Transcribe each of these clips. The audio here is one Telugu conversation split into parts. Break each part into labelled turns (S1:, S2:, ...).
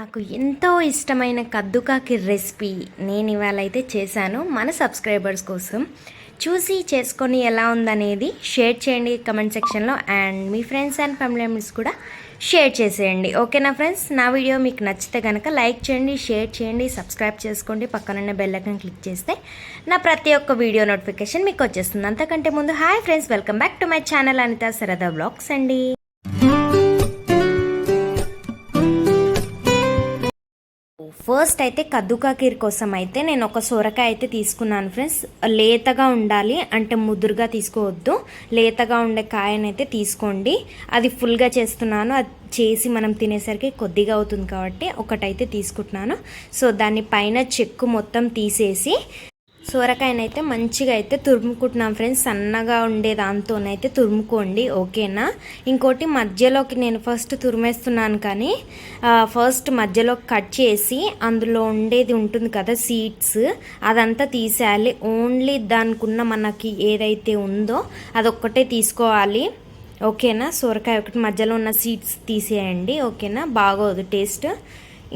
S1: నాకు ఎంతో ఇష్టమైన కద్దుకాకి రెసిపీ నేను ఇవాళ అయితే చేశాను. మన సబ్స్క్రైబర్స్ కోసం చూసి చేసుకొని ఎలా ఉందనేది షేర్ చేయండి కమెంట్ సెక్షన్లో అండ్ మీ ఫ్రెండ్స్ అండ్ ఫ్యామిలీ మెంబర్స్ కూడా షేర్ చేసేయండి. ఓకేనా ఫ్రెండ్స్? నా వీడియో మీకు నచ్చితే కనుక లైక్ చేయండి షేర్ చేయండి సబ్స్క్రైబ్ చేసుకోండి. పక్కనున్న బెల్ క్లిక్ చేస్తే నా ప్రతి ఒక్క వీడియో నోటిఫికేషన్ మీకు వచ్చేస్తుంది. అంతకంటే ముందు hi friends welcome back to my channel Anitha సరదా బ్లాగ్స్ అండి. ఫస్ట్ అయితే కద్దుకా కీర్ కోసం అయితే నేను ఒక సొరకాయ అయితే తీసుకున్నాను ఫ్రెండ్స్. లేతగా ఉండాలి అంటే ముదురుగా తీసుకోవద్దు. లేతగా ఉండే కాయనైతే తీసుకోండి. అది ఫుల్గా చేస్తున్నాను. అది చేసి మనం తినేసరికి కొద్దిగా అవుతుంది కాబట్టి ఒకటైతే తీసుకుంటున్నాను. సో దాని పైన చెక్కు మొత్తం తీసేసి సొరకాయనైతే మంచిగా అయితే తురుముకుంటున్నాం ఫ్రెండ్స్. సన్నగా ఉండే దాంతోనైతే తురుముకోండి. ఓకేనా? ఇంకోటి మధ్యలోకి నేను ఫస్ట్ తురిమేస్తున్నాను కానీ ఫస్ట్ మధ్యలో కట్ చేసి అందులో ఉండేది ఉంటుంది కదా సీడ్స్ అదంతా తీసేయాలి. ఓన్లీ దానికున్న మనకి ఏదైతే ఉందో అదొక్కటే తీసుకోవాలి. ఓకేనా? సొరకాయ ఒకటి మధ్యలో ఉన్న సీడ్స్ తీసేయండి. ఓకేనా? బాగోదు టేస్ట్.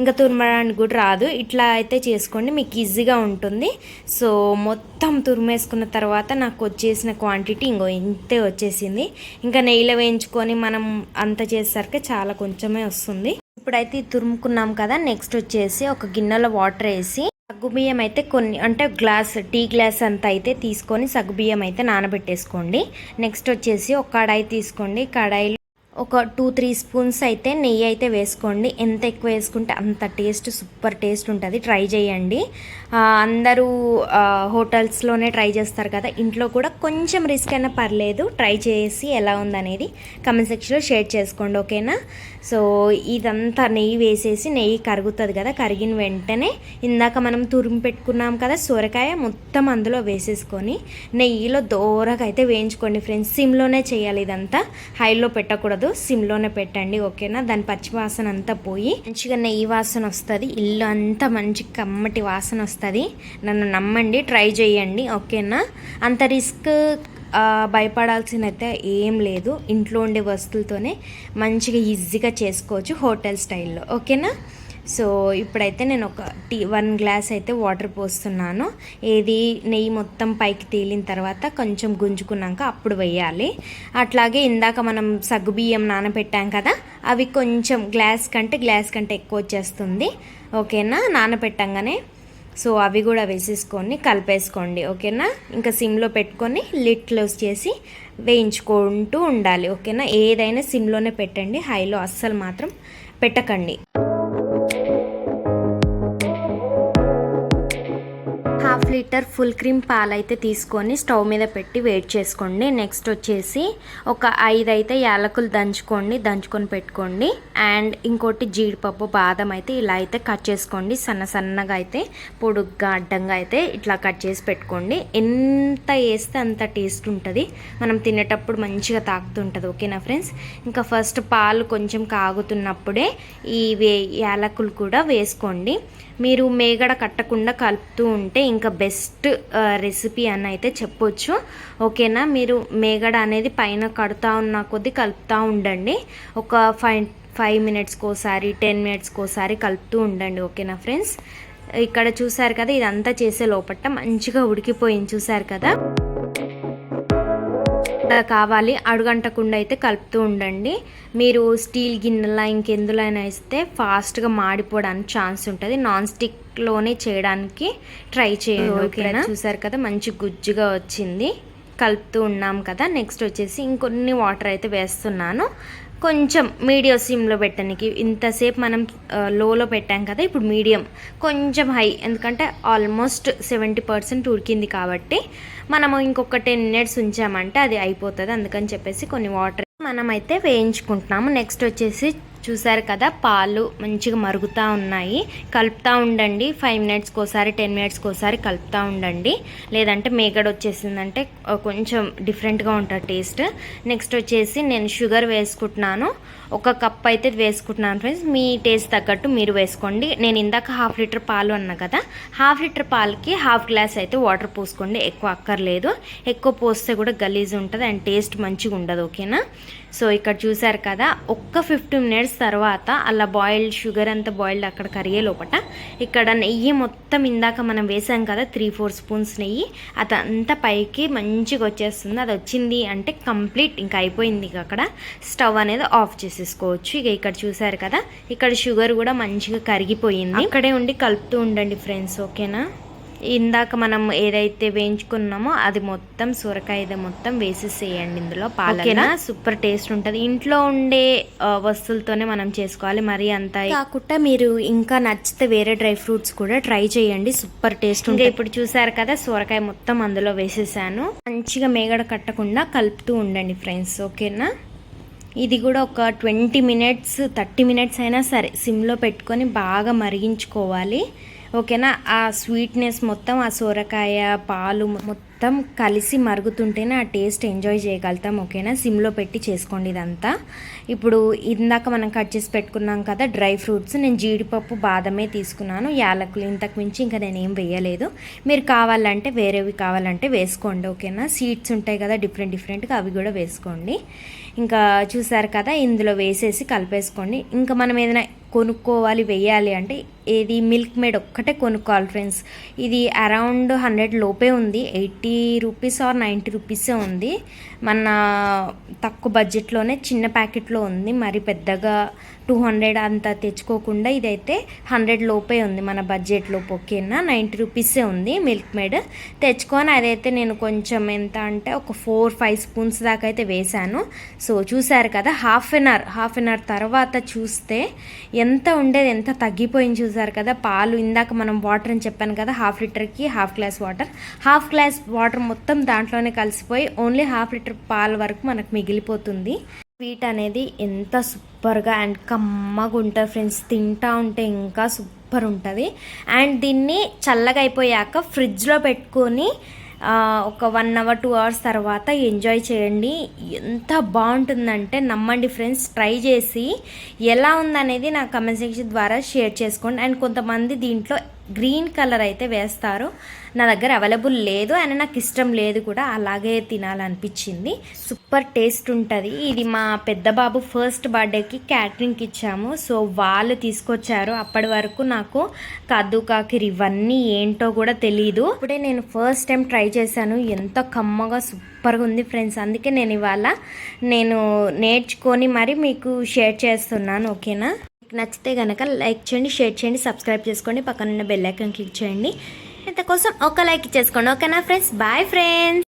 S1: ఇంకా తురమడానికి కూడా రాదు. ఇట్లా అయితే చేసుకోండి. మీకు ఈజీగా ఉంటుంది. సో మొత్తం తురిమేసుకున్న తర్వాత నాకు వచ్చేసిన క్వాంటిటీ ఇంకో ఇంతే వచ్చేసింది. ఇంకా నెయ్యిలో వేయించుకొని మనం అంత చేసేసరికి చాలా కొంచెమే వస్తుంది. ఇప్పుడైతే తురుముకున్నాం కదా నెక్స్ట్ వచ్చేసి ఒక గిన్నెలో వాటర్ వేసి సగ్గుబియ్యం అయితే కొన్ని అంటే గ్లాస్ టీ గ్లాస్ అంత అయితే తీసుకొని సగ్గుబియ్యం అయితే నానబెట్టేసుకోండి. నెక్స్ట్ వచ్చేసి ఒక కడాయి తీసుకోండి. కడాయిలో ఒక టూ త్రీ స్పూన్స్ అయితే నెయ్యి అయితే వేసుకోండి. ఎంత ఎక్కువ వేసుకుంటే అంత టేస్ట్ సూపర్ టేస్ట్ ఉంటుంది. ట్రై చేయండి. అందరూ హోటల్స్లోనే ట్రై చేస్తారు కదా. ఇంట్లో కూడా కొంచెం రిస్క్ అయినా పర్లేదు. ట్రై చేసి ఎలా ఉందనేది కమెంట్ సెక్షన్లో షేర్ చేసుకోండి ఓకేనా? సో ఇదంతా నెయ్యి వేసేసి నెయ్యి కరుగుతుంది కదా కరిగిన వెంటనే ఇందాక మనం తురిమి పెట్టుకున్నాం కదా సొరకాయ మొత్తం అందులో వేసేసుకొని నెయ్యిలో దోరగా అయితే వేయించుకోండి ఫ్రెండ్స్. సిమ్లోనే చేయాలి ఇదంతా. హైలో పెట్టకూడదు. సిమ్లోనే పెట్టండి ఓకేనా? దాని పచ్చి వాసన అంతా పోయి మంచిగా నెయ్యి వాసన వస్తుంది ఇల్లు అంతా మంచి కమ్మటి వాసన వస్తుంది. నన్ను నమ్మండి ట్రై చేయండి ఓకేనా? అంత రిస్క్ భయపడాల్సిన అయితే ఏం లేదు. ఇంట్లో ఉండే వస్తువులతోనే మంచిగా ఈజీగా చేసుకోవచ్చు హోటల్ స్టైల్లో ఓకేనా? సో ఇప్పుడైతే నేను ఒక టీ వన్ గ్లాస్ అయితే వాటర్ పోస్తున్నాను. ఏది నెయ్యి మొత్తం పైకి తేలిన తర్వాత కొంచెం గుంజుకున్నాక అప్పుడు వేయాలి. అట్లాగే ఇందాక మనం సగ్గుబియ్యం నానబెట్టాం కదా అవి కొంచెం గ్లాస్ కంటే గ్లాస్ కంటే ఎక్కువ వచ్చేస్తుంది. ఓకేనా? నానబెట్టంగానే. సో అవి కూడా వేసేసుకొని కలిపేసుకోండి. ఓకేనా? ఇంకా సిమ్లో పెట్టుకొని లిడ్ క్లోజ్ చేసి వేయించుకుంటూ ఉండాలి. ఓకేనా? ఏదైనా సిమ్లోనే పెట్టండి. హైలో అస్సలు మాత్రం పెట్టకండి. లీటర్ ఫుల్ క్రీమ్ పాలైతే తీసుకొని స్టవ్ మీద పెట్టి వేడి చేసుకోండి. నెక్స్ట్ వచ్చేసి ఒక ఐదు అయితే యాలకులు దంచుకోండి. దంచుకొని పెట్టుకోండి. అండ్ ఇంకోటి జీడిపప్పు బాదం అయితే ఇలా అయితే కట్ చేసుకోండి. సన్న సన్నగా అయితే పొడుగ్గా అడ్డంగా అయితే ఇట్లా కట్ చేసి పెట్టుకోండి. ఎంత వేస్తే అంత టేస్ట్ ఉంటుంది. మనం తినేటప్పుడు మంచిగా తాకుతుంటుంది ఓకేనా ఫ్రెండ్స్? ఇంకా ఫస్ట్ పాలు కొంచెం కాగుతున్నప్పుడే ఈ వే యాలకులు కూడా వేసుకోండి. మీరు మేగడ కట్టకుండా కలుపుతూ ఉంటే ఇంకా బెస్ట్ రెసిపీ అని అయితే చెప్పొచ్చు. ఓకేనా? మీరు మేగడ అనేది పైన కడుతూ ఉన్న కొద్దీ కలుపుతూ ఉండండి. ఒక ఫైవ్ ఫైవ్ మినిట్స్కి ఒకసారి టెన్ మినిట్స్కి ఒకసారి కలుపుతూ ఉండండి. ఓకేనా ఫ్రెండ్స్? ఇక్కడ చూసారు కదా ఇదంతా చేసే లోపట మంచిగా ఉడికిపోయింది. చూసారు కదా? ఇలా కావాలి. అడుగంటకుండా అయితే కలుపుతూ ఉండండి. మీరు స్టీల్ గిన్నెలా ఇంకెందులో అయినా ఇస్తే ఫాస్ట్గా మాడిపోవడానికి ఛాన్స్ ఉంటుంది. నాన్ స్టిక్లోనే చేయడానికి ట్రై చేయండి. ఓకేనా? చూసారు కదా మంచి గుజ్జుగా వచ్చింది. కలుపుతూ ఉన్నాం కదా. నెక్స్ట్ వచ్చేసి ఇంకొన్ని వాటర్ అయితే వేస్తున్నాను. కొంచెం మీడియం సిమ్లో పెట్టడానికి ఇంతసేపు మనం లోలో పెట్టాం కదా ఇప్పుడు మీడియం కొంచెం హై ఎందుకంటే ఆల్మోస్ట్ సెవెంటీ పర్సెంట్ ఉడికింది కాబట్టి మనము ఇంకొక టెన్ మినిట్స్ ఉంచామంటే అది అయిపోతుంది. అందుకని చెప్పేసి కొన్ని వాటర్ మనమైతే వేయించుకుంటున్నాము. నెక్స్ట్ వచ్చేసి చూసారు కదా పాలు మంచిగా మరుగుతూ ఉన్నాయి. కలుపుతూ ఉండండి. ఫైవ్ మినిట్స్కి ఒకసారి టెన్ మినిట్స్కి ఒకసారి కలుపుతూ ఉండండి. లేదంటే మేకడ వచ్చేసిందంటే కొంచెం డిఫరెంట్గా ఉంటుంది టేస్ట్ నెక్స్ట్ వచ్చేసి నేను షుగర్ వేసుకుంటున్నాను. ఒక కప్ అయితే వేసుకుంటున్నాను ఫ్రెండ్స్ మీ టేస్ట్ తగ్గట్టు మీరు వేసుకోండి. నేను ఇందాక హాఫ్ లీటర్ పాలు అన్నా కదా హాఫ్ లీటర్ పాలకి హాఫ్ గ్లాస్ అయితే వాటర్ పోసుకోండి. ఎక్కువ అక్కర్లేదు. ఎక్కువ పోస్తే కూడా గలీజ్ ఉంటుంది అండ్ టేస్ట్ మంచిగా ఉండదు ఓకేనా సో ఇక్కడ చూసారు కదా ఒక్క ఫిఫ్టీ మినిట్స్ తర్వాత అలా బాయిల్డ్ షుగర్ అంతా బాయిల్డ్ అక్కడ కరిగే లోపట ఇక్కడ నెయ్యి మొత్తం ఇందాక మనం వేసాం కదా త్రీ ఫోర్ స్పూన్స్ నెయ్యి అదంతా పైకి మంచిగా వచ్చేస్తుంది. అది వచ్చింది అంటే కంప్లీట్ ఇంకా అయిపోయింది ఇక అక్కడ. స్టవ్ అనేది ఆఫ్ చేసేసుకోవచ్చు. ఇక ఇక్కడ చూసారు కదా ఇక్కడ షుగర్ కూడా మంచిగా కరిగిపోయింది. అక్కడే ఉండి కలుపుతూ ఉండండి ఫ్రెండ్స్ ఓకేనా ఇందాక మనం ఏదైతే వేయించుకున్నామో అది మొత్తం సొరకాయ మొత్తం వేసేసేయండి ఇందులో పాలన సూపర్ టేస్ట్ ఉంటుంది. ఇంట్లో ఉండే వస్తువులతోనే మనం చేసుకోవాలి. మరి అంత కాకుండా మీరు ఇంకా నచ్చితే వేరే డ్రై ఫ్రూట్స్ కూడా ట్రై చేయండి. సూపర్ టేస్ట్ ఉంటుంది. ఇప్పుడు చూసారు కదా సొరకాయ మొత్తం అందులో వేసేసాను. మంచిగా మేగడ కట్టకుండా కలుపుతూ ఉండండి ఫ్రెండ్స్ ఓకేనా? ఇది కూడా ఒక ట్వంటీ మినిట్స్ థర్టీ మినిట్స్ అయినా సరే సిమ్లో పెట్టుకొని బాగా మరిగించుకోవాలి. ఓకేనా? ఆ స్వీట్నెస్ మొత్తం ఆ సొరకాయ పాలు మొత్తం కలిసి మరుగుతుంటేనే ఆ టేస్ట్ ఎంజాయ్ చేయగలుగుతాం ఓకేనా? సిమ్లో పెట్టి చేసుకోండి ఇదంతా. ఇప్పుడు ఇందాక మనం కట్ చేసి పెట్టుకున్నాం కదా డ్రై ఫ్రూట్స్ నేను జీడిపప్పు బాదమే తీసుకున్నాను. యాలకులు ఇంతకు మించి ఇంకా నేను ఏం వేయలేదు. మీరు కావాలంటే వేరేవి కావాలంటే వేసుకోండి ఓకేనా? సీడ్స్ ఉంటాయి కదా డిఫరెంట్ డిఫరెంట్గా అవి కూడా వేసుకోండి. ఇంకా చూసారు కదా ఇందులో వేసేసి కలిపేసుకోండి. ఇంకా మనం ఏదైనా కొనుక్కోవాలి వేయాలి అంటే ఏది మిల్క్ మేడ్ ఒక్కటే కొనుక్కోవాలి ఫ్రెండ్స్. ఇది అరౌండ్ హండ్రెడ్ లోపే ఉంది. ఎయిటీ రూపీస్ ఆర్ నైంటీ రూపీసే ఉంది. మన తక్కువ బడ్జెట్లోనే చిన్న ప్యాకెట్లో ఉంది. మరి పెద్దగా టూ హండ్రెడ్ అంత తెచ్చుకోకుండా ఇదైతే హండ్రెడ్ లోపే ఉంది మన బడ్జెట్లో. ఓకేనా? నైంటీ రూపీసే ఉంది మిల్క్ మేడ్. తెచ్చుకొని అదైతే నేను కొంచెం ఎంత అంటే ఒక ఫోర్ ఫైవ్ స్పూన్స్ దాకా అయితే వేశాను. సో చూసారు కదా half an hour half an hour తర్వాత చూస్తే ఎంత ఉండేది ఎంత తగ్గిపోయింది చూసారు కదా పాలు ఇందాక మనం వాటర్ అని చెప్పాను కదా హాఫ్ లీటర్కి half glass water half glass water మొత్తం దాంట్లోనే కలిసిపోయి ఓన్లీ హాఫ్ లీటర్ పాలు వరకు మనకు మిగిలిపోతుంది. స్వీట్ అనేది ఎంత సూపర్గా అండ్ కమ్మగా ఉంటుంది ఫ్రెండ్స్ తింటా ఉంటే ఇంకా సూపర్ ఉంటుంది. అండ్ దీన్ని చల్లగా అయిపోయాక ఫ్రిడ్జ్లో పెట్టుకొని ఒక వన్ అవర్ టూ అవర్స్ తర్వాత ఎంజాయ్ చేయండి. ఎంత బాగుంటుందంటే నమ్మండి ఫ్రెండ్స్ ట్రై చేసి ఎలా ఉందనేది నా కమెంట్ సెక్షన్ ద్వారా షేర్ చేసుకోండి. అండ్ కొంతమంది దీంట్లో గ్రీన్ కలర్ అయితే వేస్తారు. నా దగ్గర అవైలబుల్ లేదు అండ్ నాకు ఇష్టం లేదు కూడా అలాగే తినాలనిపించింది. సూపర్ టేస్ట్ ఉంటుంది. ఇది మా పెద్ద బాబు ఫస్ట్ బర్త్డేకి క్యాటరింగ్కి ఇచ్చాము. సో వాళ్ళు తీసుకొచ్చారు. అప్పటి వరకు నాకు కద్దు కాకిరి ఇవన్నీ ఏంటో కూడా తెలియదు ఇప్పుడే నేను ఫస్ట్ టైం ట్రై చేశాను. ఎంత కమ్మగా సూపర్గా ఉంది ఫ్రెండ్స్. అందుకే నేను ఇవాళ నేను నేర్చుకొని మరి మీకు షేర్ చేస్తున్నాను. ఓకేనా? నచ్చితే కనుక లైక్ చేయండి షేర్ చేయండి సబ్స్క్రైబ్ చేసుకోండి. పక్కన ఉన్న బెల్ ఐకాన్ క్లిక్ చేయండి. కోసం ఒక లైక్ ఇచ్చేసుకోండి. ఓకేనా ఫ్రెండ్స్? Bye friends.